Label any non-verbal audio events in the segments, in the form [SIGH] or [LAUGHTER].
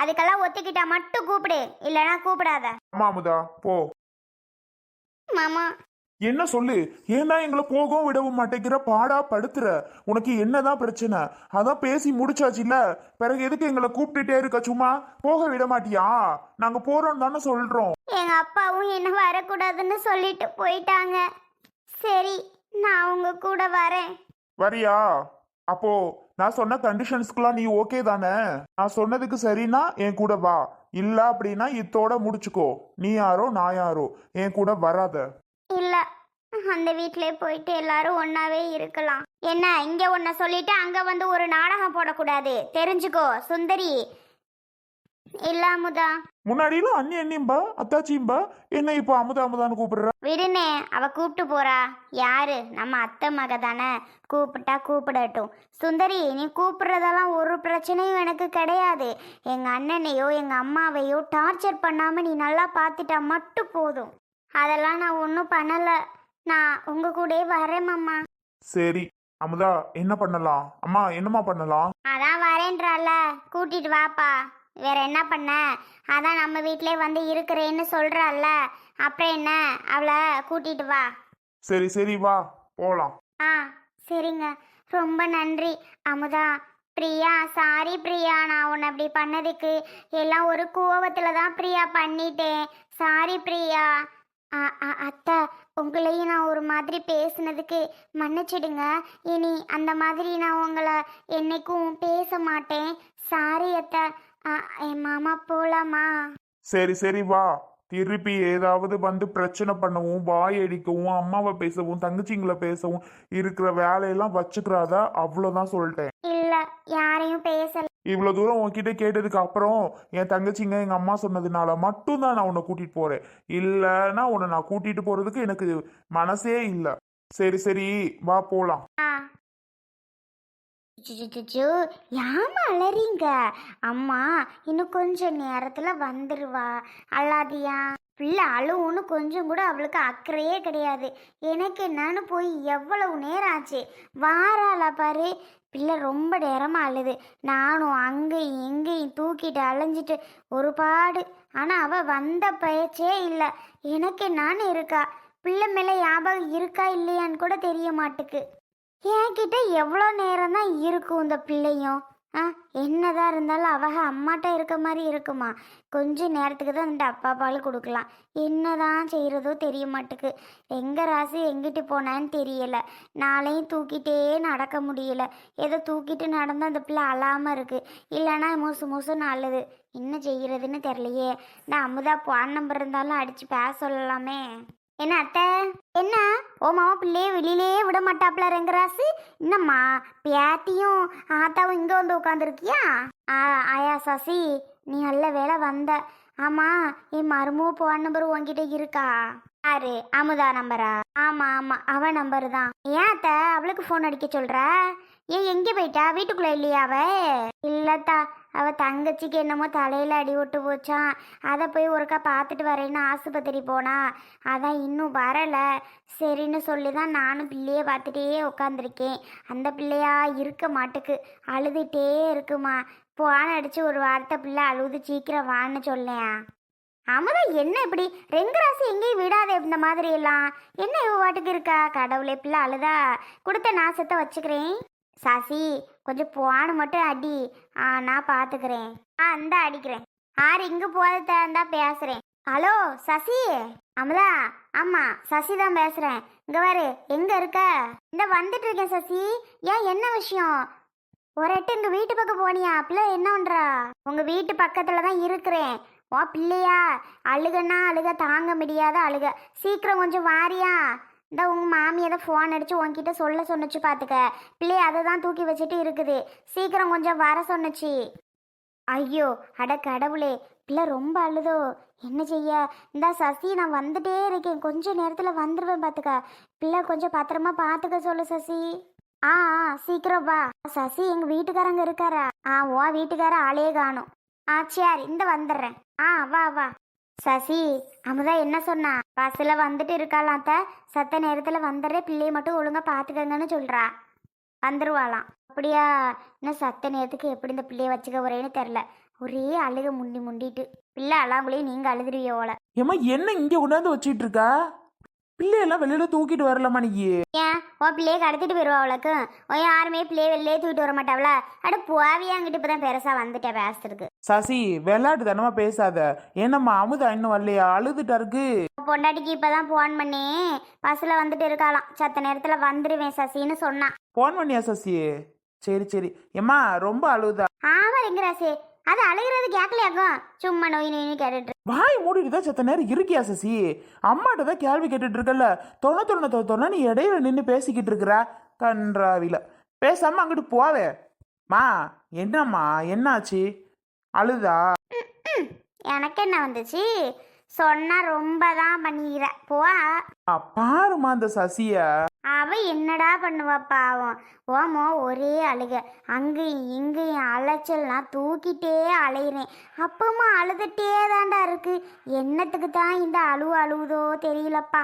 அதுக்கெல்லாம் ஒத்துக்கிட்டா மட்டும் கூப்பிடு இல்லைன்னா கூப்பிடாத. ஆமா அமுதா போ. மாமா. என்ன சொல்லு? ஏன்னா எங்களை போகவும் விடவும் மாட்டேங்கிற பாடா படுத்துற? உனக்கு என்னதான் பிரச்சனை? அதான் பேசி முடிச்சாச்சுல்ல? பிறகு எதுக்கு எங்களை கூப்பிட்டுட்டே இருக்க சும்மா? போக விட மாட்டியா? நாங்க போறோம் தானே சொல்றோம். எங்க அப்பாவும் என்ன வரக்கூடாதுன்னு சொல்லிட்டு போயிட்டாங்க. சரி நான் உங்க கூட வரேன். வரியா? அப்போ நான் சொன்ன கண்டிஷன்ஸ்க்குலாம் நீ ஓகே தானே? நான் சொன்னதுக்கு சரின்னா என் கூட வா. இல்ல அப்படின்னா இத்தோட முடிச்சுக்கோ. நீ யாரோ நான் யாரோ. என் கூட வராத. இல்ல. அந்த வீட்லயே போயிட்டு எல்லாரும் ஒன்னாவே இருக்கலாம். என்ன இங்க ஒன்ன சொல்லிட்டு அங்க வந்து ஒரு நாடகம் போடக்கூடாது. தெரிஞ்சுக்கோ சுந்தரி. இல்ல அமுதா. முன்னாடியெல்லாம் அண்ணி அண்ணிம்பா அத்தாச்சிம்பா என்ன இப்போ அமுதா அமுதான்னு கூப்பிடுற? விடுனே அவ கூப்பிட்டு போறா. யாரு? நம்ம அத்தை மக தானே. கூப்பிட்டா கூப்பிடட்டும். சுந்தரி நீ கூப்பிடுறதெல்லாம் ஒரு பிரச்சனையும் எனக்கு கிடையாது. எங்க அண்ணனையோ எங்க அம்மாவையோ டார்ச்சர் பண்ணாம நீ நல்லா பார்த்துட்டா மட்டும் போதும். அதெல்லாம் நான் ஒன்றும் பண்ணல. நான் உங்க கூடயே வரேன் மாமா. சரி. அமுதா என்ன பண்ணலாம்? அம்மா என்னம்மா பண்ணலாம்? அதான் வரேன்றால. கூட்டிட்டு வாப்பா. வேற என்ன பண்ண? அதான் நம்ம வீட்டிலே வந்து இருக்கிறேன்னு சொல்றால அப்புறம் என்ன? அவளை கூட்டிட்டு வா. சரி சரி வா. போலாம். ஆ சரிங்க. ரொம்ப நன்றி. அமுதா பிரியா சாரி பிரியா நான் உன்னை அப்படி பண்ணதுக்கு எல்லாம் ஒரு கோவத்தில் தான் பிரியா பண்ணிட்டேன். சாரி பிரியா. அத்தை உங்களையும் நான் ஒரு மாதிரி பேசுனதுக்கு மன்னிச்சிடுங்க. இனி அந்த மாதிரி நான் உங்களை என்னைக்கும் பேச மாட்டேன். சாரி அத்தை. என் மாமா போலாமா? சரி சரி வா. திருப்பி ஏதாவது வந்து பிரச்சனை பண்ணவும் வாய் அடிக்கவும் அம்மாவை பேசவும் தங்கச்சிங்களை பேசவும் இருக்கிற வேலையெல்லாம் வச்சுக்கிறாத அவ்வளோதான் சொல்லிட்டேன். இல்லை யாரையும் பேசல. இவ்வளோ தூரம் உன்கிட்ட கேட்டதுக்கு அப்புறம் என் தங்கச்சிங்க எங்கள் அம்மா சொன்னதுனால மட்டும்தான் நான் உன்னை கூட்டிகிட்டு போகிறேன் இல்லைன்னா உன்னை நான் கூட்டிகிட்டு போகிறதுக்கு எனக்கு மனசே இல்லை. சரி சரி வா போகலாம் ஆ ஏமா அலறீங்க? அம்மா இன்னும் கொஞ்சம் நேரத்தில் வந்துடுவா அல்லாதியா பிள்ளை அழுவுன்னு கொஞ்சம் கூட அவளுக்கு அக்கறையே கிடையாது. எனக்கு என்னன்னு போய் எவ்வளவு நேரம் ஆச்சு? வாராளா பாரு. பிள்ளை ரொம்ப நேரமாக அழுது. நானும் அங்கேயும் எங்கேயும் தூக்கிட்டு அலைஞ்சிட்டு ஒரு பாடு. ஆனால் அவள் வந்த பேச்சே இல்லை. எனக்கு என்னான்னு இருக்கா? பிள்ளை மேலே ஞாபகம் இருக்கா இல்லையான்னு கூட தெரிய மாட்டுக்கு. என்கிட்ட எவ்வளோ நேரம் தான் இருக்கும் இந்த பிள்ளையும்? ஆ என்னதான் இருந்தாலும் அவக அம்மாட்ட இருக்க மாதிரி இருக்குமா? கொஞ்ச நேரத்துக்கு தான் இந்த அப்பா பால் கொடுக்கலாம். என்னதான் செய்கிறதோ தெரிய மாட்டுக்கு. எங்கே ராசி எங்கிட்டு போனான்னு தெரியலை. நாளையும் தூக்கிட்டே நடக்க முடியல. ஏதோ தூக்கிட்டு நடந்தால் அந்த பிள்ளை அழாமல் இருக்குது இல்லைன்னா மூசு மோசம் நல்லது என்ன செய்கிறதுன்னு தெரியலையே. நான் அமுதா பான் நம்பர் இருந்தாலும் அடித்து பேச சொல்லலாமே. என்ன அத்தை? என்ன? ஓ மாமா பிள்ளையே வெளியிலே விட மாட்டாப்ல ரெங்கராசு. என்னம்மா பேத்தியும் ஆத்தாவும் இங்கே வந்து உட்காந்துருக்கியா ஆ ஆயா சசி நீ நல்ல வேலை வந்த. ஆமா என் மருமோ போன் நம்பர் உங்ககிட்ட இருக்கா? யாரு? அமுதா நம்பரா ஆமா ஆமா அவ நம்பர் தான். ஏன் அத்தை அவளுக்கு ஃபோன் அடிக்க சொல்ற? ஏன் எங்கே போயிட்டா? வீட்டுக்குள்ள இல்லையா அவ? இல்லத்தா அவள் தங்கச்சிக்கு என்னமோ தலையில் அடி விட்டு போச்சான் அதை போய் ஒருக்கா பார்த்துட்டு வரேன்னு ஆஸ்பத்திரி போனா. அதான் இன்னும் வரலை. சரின்னு சொல்லி தான் நானும் பிள்ளையை பார்த்துட்டே உட்காந்துருக்கேன் அந்த பிள்ளையா இருக்க மாட்டுக்கு அழுதுகிட்டே இருக்குமா. போன அடித்து ஒரு வார்த்தை பிள்ளை அழுது சீக்கிரம் வான்னு சொல்லேன் அமுதா என்ன இப்படி? ரெங்கராசி எங்கேயும் விடாதே இந்த மாதிரி எல்லாம் என்ன இவ வாட்டுக்கு இருக்கா? கடவுளே பிள்ளை அழுதா. கொடுத்த நாசத்தை வச்சுக்கிறேன். சசி கொஞ்சம் போன மட்டும் அடி. ஆ நான் பார்த்துக்கிறேன் ஆ இந்த அடிக்கிறேன். ஆறு இங்கே போகிறதா இருந்தால் பேசுகிறேன் ஹலோ சசி? அமுதா? ஆமாம் சசி தான் பேசுகிறேன் இங்கே பாரு எங்கே இருக்க? இந்த வந்துட்டு இருக்கேன் சசி. ஏன் என்ன விஷயம்? ஒரு எட்டு எங்கள் வீட்டு பக்கம் போனியா? பிள்ளை என்ன பண்ணுறா உங்கள் வீட்டு பக்கத்தில் தான் இருக்கிறேன். ஓ பிள்ளையா. அழுகன்னா அழுக தாங்க முடியாத அழுக. சீக்கிரம் கொஞ்சம் வாரியா. இந்த உங்க மாமி ஏதோ ஃபோன் அடிச்சு உன்கிட்ட சொல்ல சொன்னுச்சு பாத்துக்க. பிள்ளை அதை தான் தூக்கி வச்சுட்டு இருக்குது. சீக்கிரம் கொஞ்சம் வர சொன்னுச்சு. ஐயோ அட கடவுளே பிள்ளை ரொம்ப அழுதோ. என்ன செய்ய? இந்த சசி நான் வந்துட்டே இருக்கேன். கொஞ்ச நேரத்தில் வந்துடுவேன் பார்த்துக்க பிள்ளை கொஞ்சம் பத்திரமா பார்த்துக்க சொல்லு சசி. ஆ ஆ, சீக்கிரம் வா. சசி எங்கள் வீட்டுக்காரங்க இருக்காரா? ஆ ஓ வீட்டுக்கார ஆளே காணும். ஆ சரி இந்த வந்துடுறேன். ஆ வா வா. சசி அமுதா என்ன சொன்னா? பஸ்ஸில் வந்துட்டு இருக்காளாம் சத்த நேரத்தில் வந்துடுறேன் பிள்ளைய மட்டும் ஒழுங்காக பார்த்துக்கங்கன்னு சொல்கிறா வந்துருவாளாம். அப்படியா? இன்னும் சத்த நேரத்துக்கு எப்படி இந்த பிள்ளைய வச்சுக்க போறேன்னு தெரில ஒரே அழுக முண்டி முண்டிட்டு. பிள்ளை அழாமலே நீங்க அழுதுருவிய போல. ஏம்மா என்ன இங்க கொண்டாந்து வச்சிட்டு இருக்கா? பிள்ளையெல்லாம் வெளியில தூக்கிட்டு வரலாமா நீ? ஏன்? உன் பிள்ளைய கடத்திட்டு போயிருவா அவளுக்கு. உன் யாருமே பிள்ளைய வெளிலே தூக்கிட்டு வர மாட்டாவள? அட புவாவியா அங்கிட்டு இப்பதான் பெருசா வந்துட்டேன் பேசுறதுக்கு. சசி விளையாட்டு தானமா பேசாத. என்னம்மா அமுதா இன்னும் வரலையா? அழுதுட்டா இருக்கு. பொண்டாட்டிக்கு இப்பதான் போன் பண்ணி பஸ்ல வந்துட்டு இருக்காளாம். சத்த நேரத்துல வந்துருவேன் சசின்னு சொன்னான் போன் பண்ணியா சசி சரி சரி. ஏம்மா ரொம்ப அழுகுதா ஆமா லிங்கராசி அது அழுகிறது கேட்கலையாக்கும் சும்மா நோய் நோயின்னு கேட்டுட்டு. வாய் மூடிட்டு தான் செத்த நேரம் இருக்கியா சசி அம்மாட்ட தான் கேள்வி கேட்டுட்டு இருக்கல தொண தொண்ண தொ தொண்ண நீ இடையில நின்று பேசிக்கிட்டு இருக்கிற கன்றாவில. பேசாம அங்கிட்டு போவே. மா என்னம்மா என்னாச்சு? அழுதா? எனக்கு என்ன வந்துச்சு? சொன்னா ரொம்ப தான் பண்ணிக்கிற போ. ஆ, பாரும்மா அந்த சசிய. அவ என்னடா பண்ணுவா பாவம். ஓமோ ஒரே அழுக. அங்கேயும் இங்கேயும் அலைச்சல் நான் தூக்கிட்டே அலையிறேன். அப்பமா அழுதுட்டே தாண்டா இருக்கு. என்னத்துக்கு தான் இந்த அழுவு அழுவுதோ தெரியலப்பா.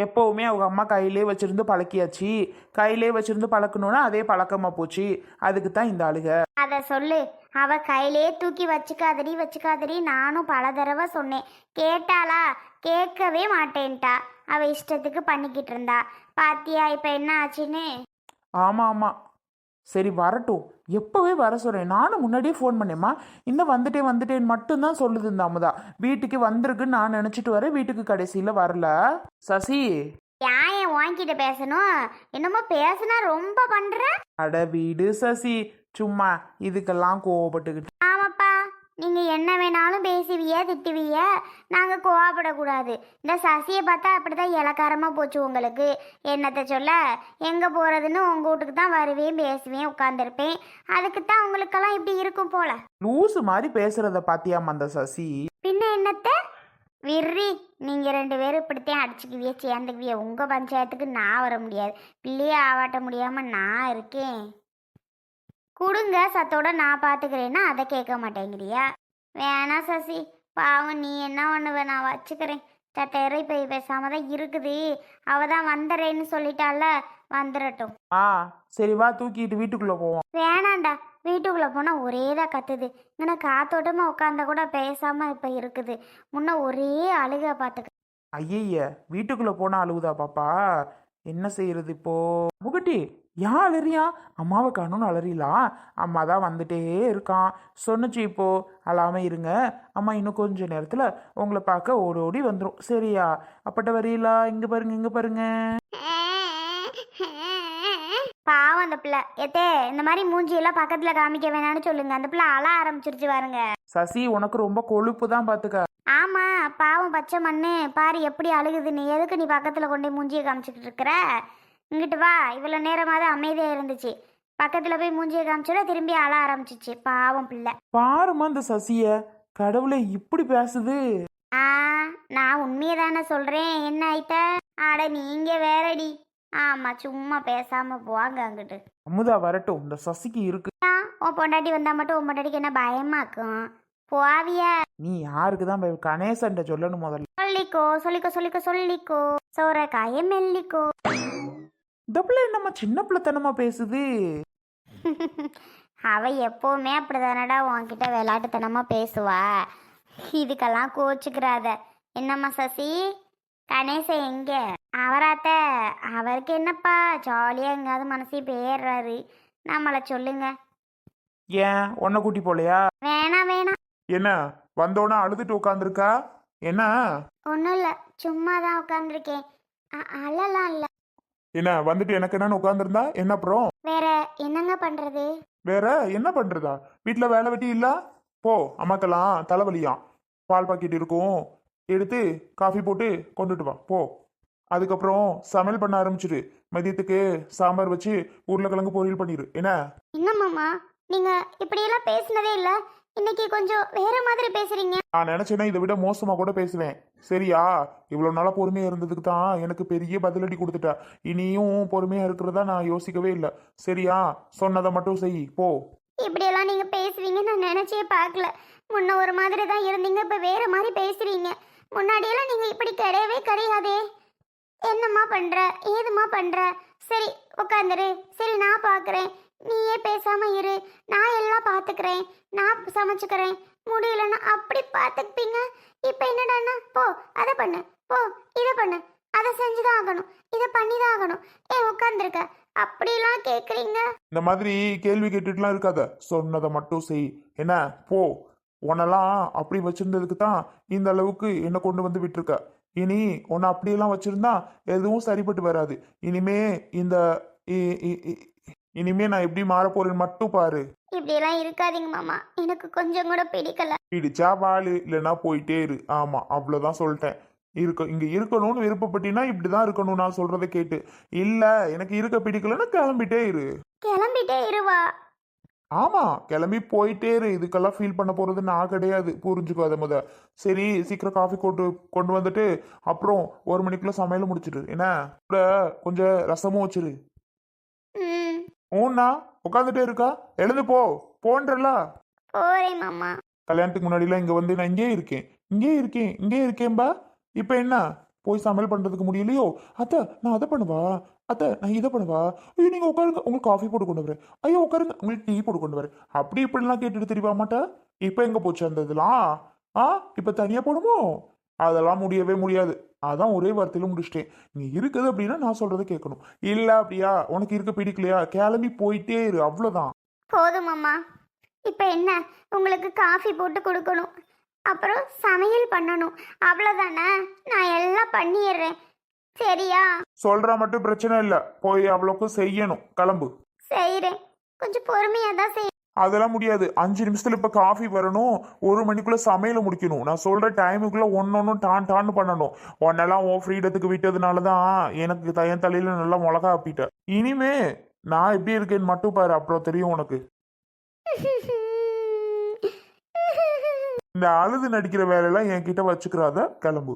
எப்பவுமே அவங்க அம்மா கையிலே வச்சிருந்து பழக்கியாச்சு. கையிலே வச்சிருந்து பழக்கணும்னா அதே பழக்கமா போச்சு. அதுக்கு தான் இந்த அழுக அதை சொல்லு. அவ கையிலே தூக்கி வச்சுக்காதடி வச்சுக்காதடி நானும் பல தடவை சொன்னேன். கேட்டாளா? கேட்கவே மாட்டேன்ட்டா. அவ இஷ்டத்துக்கு பண்ணிக்கிட்டு இருந்தா. பாத்தியா இப்ப என்ன ஆச்சுன்னு? ஆமா ஆமா. சரி வரட்டும். எப்பவே வர சொல்றேன். நானும் முன்னாடியே ஃபோன் பண்ணேம்மா. இந்த வந்துட்டேன் வந்துட்டேன் மட்டும்தான் சொல்லுது இந்த அமுதா. வீட்டுக்கு வந்திருக்குன்னு நான் நினைச்சிட்டு வரேன். வீட்டுக்கு கடைசியில வரல. சசி. ஏன் வாங்கிட்டு பேசணும்? என்னமோ பேசுனா ரொம்ப பண்ற? அட வீடு சசி. சும்மா இதுக்கெல்லாம் கோவப்பட்டுக்கிட்டு. ஆமாப்பா நீங்க என்ன வேணாலும் பேசுவிய திட்டுவிய நாங்க கோவப்படக்கூடாது. இந்த சசியை பார்த்தா அப்படிதான் இலக்காரமா போச்சு உங்களுக்கு. என்னத்தை சொல்ல? எங்க போறதுன்னு உங்க வீட்டுக்கு தான் வருவேன் பேசுவேன் உட்காந்துருப்பேன் அதுக்கு தான் உங்களுக்கெல்லாம் இப்படி இருக்கும் போல. லூசு மாதிரி பேசுறத பாத்தியாமா அந்த சசி? பின்ன என்னத்த? விர்ரி நீங்க ரெண்டு பேரும் இப்படித்தான் அடிச்சுக்குவிய சேர்ந்துக்குவிய. உங்க பஞ்சாயத்துக்கு நான் வர முடியாது. பிள்ளைய ஆவாட்ட முடியாம நான் இருக்கேன். கொடுங்க சத்தோட நான் பாத்துக்கிறேன்னா அதை கேட்க மாட்டேங்கிறியா? வேணாம் சசி பாவம் நீ என்ன பண்ணுவ? நான் வச்சுக்கிறேன். சட்டேரம் இப்போ பேசாம தான் இருக்குது. அவ தான் வந்துடுறேன்னு சொல்லிட்டால வந்துடட்டும் ஆ சரி வா தூக்கிட்டு வீட்டுக்குள்ள போவோம். வேணாண்டா. வீட்டுக்குள்ளே போனால் ஒரே தான் கத்துது. இங்கே காத்தோட்டமாக உட்காந்தா கூட பேசாமல் இப்போ இருக்குது. முன்ன ஒரே அழுக பார்த்துக்க ஐயய்ய வீட்டுக்குள்ள போனா அழுவுதா பாப்பா? என்ன செய்யறது இப்போ? முகட்டி ஏன் அலறியா? அம்மாவை காணும்னு அலறிலாம் அம்மா தான் வந்துட்டே இருக்கான். சொன்னுச்சு இப்போ அழாம இருங்க. அம்மா இன்னும் கொஞ்ச நேரத்துல உங்களை பார்க்க ஓடி ஓடி வந்துடும் சரியா? அப்பட்ட வரீங்களா இங்க பாருங்க இங்க பாருங்க. பாவம் அந்த பிள்ளை. எத்தே இந்த மாதிரி மூஞ்சியெல்லாம் பக்கத்தில் காமிக்க வேணாம்னு சொல்லுங்க. அந்த பிள்ளை அழ ஆரம்பிச்சிருச்சு பாருங்க. சசி உனக்கு ரொம்ப கொழுப்பு தான் பாத்துக்க. ஆமா பாவம் பச்சை மண்ணு. பாரு எப்படி அழுகுது. நீ எதுக்கு நீ பக்கத்தில் கொண்டு போய் மூஞ்சியை காமிச்சிக்கிட்டு இருக்கிற? இங்கிட்டு வா. இவ்வளோ நேரமாக தான் அமைதியாக இருந்துச்சு. பக்கத்தில் போய் மூஞ்சியை காமிச்சோட திரும்பி அழ ஆரம்பிச்சிச்சு. பாவம் பிள்ளை. பாருமா இந்த சசிய. கடவுளை இப்படி பேசுது. ஆ நான் உண்மையை தானே சொல்கிறேன் என்ன ஆயிட்ட? அட நீங்கள் வேறடி. ஆமாம் சும்மா பேசாமல் போவாங்க அங்கிட்டு. அமுதா வரட்டும். இந்த சசிக்கு இருக்கு. உன் பொண்டாட்டி வந்தால் மட்டும் உன் பொண்டாட்டிக்கு என்ன பயமாக்கும் போவியா? நீ யாருக்கு தான் பய- கணேசன்ட்ட சொல்லணும் முதல்ல? சொல்லிக்கோ சொல்லிக்கோ சொல்லிக்கோ சொல்லிக்கோ. சோரக்காய மெல்லிக்கோ. இந்த பிள்ளை என்னம்மா சின்ன பிள்ளைத்தனமா பேசுது? [LAUGHS] அவ எப்பவுமே அப்படிதானடா உன்கிட்ட விளையாட்டுத்தனமா பேசுவா. இதுக்கெல்லாம் கோச்சுக்கிறாத. என்னம்மா சசி? கணேசன் எங்க? அவராத்த? அவருக்கு என்னப்பா? ஜாலியா எங்காவது மனசே போயிடுறாரு நம்மளை சொல்லுங்க. ஏன்? உன்னை கூட்டி போலையா? வேணாம் வேணாம். என்ன? வந்தோடனே அழுதுட்டு உட்காந்துருக்கா என்ன? ஒன்றும் இல்லை சும்மா தான் உட்காந்துருக்கேன் அழலாம் இல்லை. என்ன வந்துட்டு எனக்கு என்னன்னு உட்காந்துருந்தா என்ன அப்புறம்? வேற என்னங்க பண்றது? வேற என்ன பண்றதா? வீட்டுல வேலை வெட்டி இல்ல? போ அம்மாக்கெல்லாம் தலைவலியாம் பால் பாக்கெட் இருக்கும். எடுத்து காஃபி போட்டு கொண்டுட்டு வா. போ. அதுக்கப்புறம் சமையல் பண்ண ஆரம்பிச்சிரு மதியத்துக்கு சாம்பார் வச்சு உருளைக்கிழங்கு பொரியல் பண்ணிரு. என்ன? என்ன மாமா? நீங்க இப்படியெல்லாம் பேசினதே இல்ல. இன்னைக்கு கொஞ்சம் வேற மாதிரி பேசுறீங்க. நான் நினைச்சேன்னா இதை விட மோசமா கூட பேசுவேன். சரியா? இவ்வளவு நாளா பொறுமையா இருந்ததுக்கு தான் எனக்கு பெரிய பதிலடி கொடுத்துட்ட. இனியும் பொறுமையா இருக்கிறதா நான் யோசிக்கவே இல்லை. சரியா? சொன்னதை மட்டும் செய். போ. இப்படியெல்லாம் நீங்க பேசுவீங்கன்னு நான் நினைச்சே பார்க்கல. முன்ன ஒரு மாதிரி தான் இருந்தீங்க இப்ப வேற மாதிரி பேசுறீங்க. முன்னாடியெல்லாம் நீங்க இப்படி கிடையவே கிடையாதே. என்னம்மா பண்ற? ஏதும்மா பண்ற? சரி உட்காந்துரு சரி நான் பார்க்கறேன் நீயே பேசாம இரு. நான் எல்லாம் பார்த்துக்கிறேன் நான் சமைச்சுக்கிறேன். முடியலன்னா அப்படி பாத்துப்பீங்க இப்போ என்னடான்னா போ அதை பண்ணு. போ இதை பண்ணு. அதை செஞ்சுதான் ஆகணும். இதை பண்ணி தான் ஆகணும். ஏன் உட்கார்ந்துருக்க. அப்படிலாம் கேட்குறீங்க இந்த மாதிரி கேள்வி கேட்டுட்டுலாம் இருக்காத. சொன்னதை மட்டும் செய். என்ன? போ. உன்னெல்லாம் அப்படி வச்சிருந்ததுக்கு தான் இந்த அளவுக்கு என்னை கொண்டு வந்து விட்டுருக்க. இனி உன்னை அப்படியெல்லாம் வச்சிருந்தா எதுவும் சரிப்பட்டு வராது. இனிமே இந்த இ- இ- இ- இனிமே நான் எப்படி மாற போறேன்னு மட்டும் பாரு. இப்படியெல்லாம் இருக்காதீங்க மாமா. எனக்கு கொஞ்சம் கூட பிடிக்கல. பிடிச்சா வாழு இல்லைன்னா போயிட்டே இரு. ஆமா அவ்வளோதான் சொல்லிட்டேன். இருக்க இங்க இருக்கணும்னு விருப்பப்பட்டினா இப்படிதான் இருக்கணும் நான் சொல்றதை கேட்டு. இல்ல எனக்கு இருக்க பிடிக்கலன்னா கிளம்பிட்டே இரு. கிளம்பிட்டே இருவா. ஆமா கிளம்பி போயிட்டே இரு. இதுக்கெல்லாம் ஃபீல் பண்ண போறது நான் கிடையாது. புரிஞ்சுக்கோ அதை முத. சரி சீக்கிரம் காஃபி கொண்டு கொண்டு வந்துட்டு அப்புறம் ஒரு மணிக்குள்ள சமையல முடிச்சிடு. என்ன? கூட கொஞ்சம் ரசமும் வச்சிரு. ம் ஊன்னா உட்காந்துட்டே இருக்கா? எழுந்து போ போன்றல? போறேன் மாமா. கல்யாணத்துக்கு முன்னாடிலாம் இங்க வந்து நான் இங்கே இருக்கேன். இங்கே இருக்கேன் இங்கே இருக்கேன்பா. இப்போ என்ன? போய் சமையல் பண்றதுக்கு முடியலையோ? அத்தை நான் அதை பண்ணுவா? அத்தை நான் இதை பண்ணுவா? ஐயோ நீங்க உட்காருங்க. உங்களுக்கு காஃபி போட்டு கொண்டு வரேன். ஐயோ உட்காருங்க. உங்களுக்கு டீ போட்டு கொண்டு வரேன். அப்படி இப்படிலாம் கேட்டுட்டு தெரியவா மாட்டா? இப்போ எங்க போச்சு அந்த இதெல்லாம்? ஆ? இப்போ தனியா போடுமோ அதெல்லாம் முடியவே முடியாது. அதான் ஒரே வார்த்தையில முடிச்சிட்டேன். நீ இருக்குது அப்படின்னா நான் சொல்றதை கேட்கணும். இல்ல அப்படியா? உனக்கு இருக்க பிடிக்கலையா? கிளம்பி போயிட்டே இரு. அவ்வளவுதான். போதும் மாமா இப்போ என்ன? உங்களுக்கு காஃபி போட்டு கொடுக்கணும். அப்புறம் சமையல் பண்ணணும். அவ்வளோதானே நான் எல்லாம் பண்ணிடுறேன். சரியா? சொல்ற மட்டும் பிரச்சனை இல்ல. போய் அவ்வளோக்கும் செய்யணும். கிளம்பு. செய்கிறேன் கொஞ்சம் பொறுமையாக தான் செய் அதெல்லாம் முடியாது. அஞ்சு நிமிஷத்துல இப்ப காஃபி வரணும். ஒரு மணிக்குள்ள சமையல முடிக்கணும். நான் சொல்ற டைமுக்குள்ள ஒன்னொன்னும் டான் டான்னு பண்ணணும். உன்னெல்லாம் உன் ஃப்ரீடத்துக்கு விட்டதுனால தான் எனக்கு என் தலையில நல்லா மிளகா ஆப்பிட்ட இனிமே நான் எப்படி இருக்கேன்னு மட்டும் பாரு. அப்புறம் தெரியும் உனக்கு. [LAUGHS] இந்த அழுது நடிக்கிற வேலையெல்லாம் என்கிட்ட வச்சுக்கிறாத கிளம்பு.